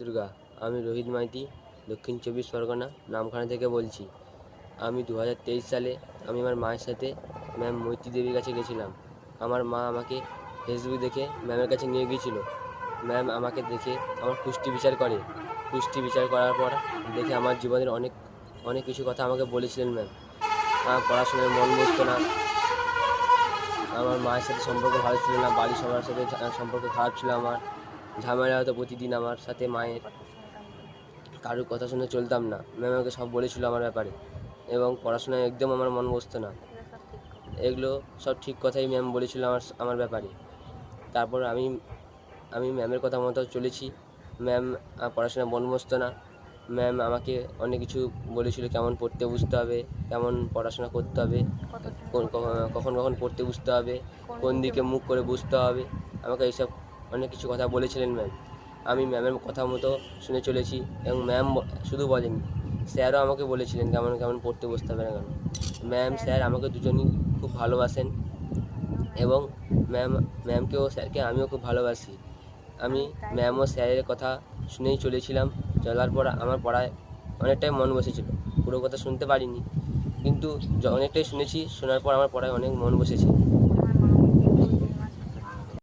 দুর্গা, আমি রোহিত মাইতি, দক্ষিণ চব্বিশ পরগনা, নামখানা থেকে বলছি। আমি দু হাজার তেইশ সালে আমি আমার মায়ের সাথে ম্যাম মৈত্রী দেবীর কাছে গেছিলাম। আমার মা আমাকে ফেসবুক দেখে ম্যামের কাছে নিয়ে গিয়েছিল। ম্যাম আমাকে দেখে আমার কুষ্টি বিচার করে। কুষ্টি বিচার করার পর দেখে আমার জীবনের অনেক অনেক কিছু কথা আমাকে বলেছিলেন ম্যাম। আমার পড়াশোনায় মন বসতো না। আমার মায়ের সাথে সম্পর্ক ভালো ছিল না, বাড়ির সবার সাথে সম্পর্ক খারাপ ছিল আমার। ঝামেলা হতো প্রতিদিন আমার সাথে মায়ের। কারোর কথা শুনে চলতাম না। ম্যাম আমাকে সব বলেছিল আমার ব্যাপারে। এবং পড়াশোনায় একদম আমার মন বসতো না। এগুলো সব ঠিক কথাই ম্যাম বলেছিল আমার আমার ব্যাপারে। তারপর আমি আমি ম্যামের কথা মতো চলেছি। ম্যাম আমার পড়াশোনায় মন বসতো না। ম্যাম আমাকে অনেক কিছু বলেছিল কেমন পড়তে বুঝতে হবে কেমন পড়াশোনা করতে হবে কখন কখন পড়তে বুঝতে হবে কোন দিকে মুখ করে বুঝতে হবে। আমাকে এইসব অনেক কিছু কথা বলেছিলেন ম্যাম আমি ম্যামের কথা মতো শুনে চলেছি এবং ম্যাম শুধু বলেনি, স্যারও আমাকে বলেছিলেন কেমন কেমন পড়তে বসতে হবে না কেন। ম্যাম স্যার আমাকে দুজনই খুব ভালোবাসেন এবং ম্যাম ম্যামকেও স্যারকে আমিও খুব ভালোবাসি। আমি ম্যাম ও স্যারের কথা শুনেই চলেছিলাম, চলার পর আমার পড়ায় অনেকটাই মন বসেছিল। পুরো কথা শুনতে পারিনি, কিন্তু অনেকটাই শুনেছি, শোনার পর আমার পড়ায় অনেক মন বসেছে।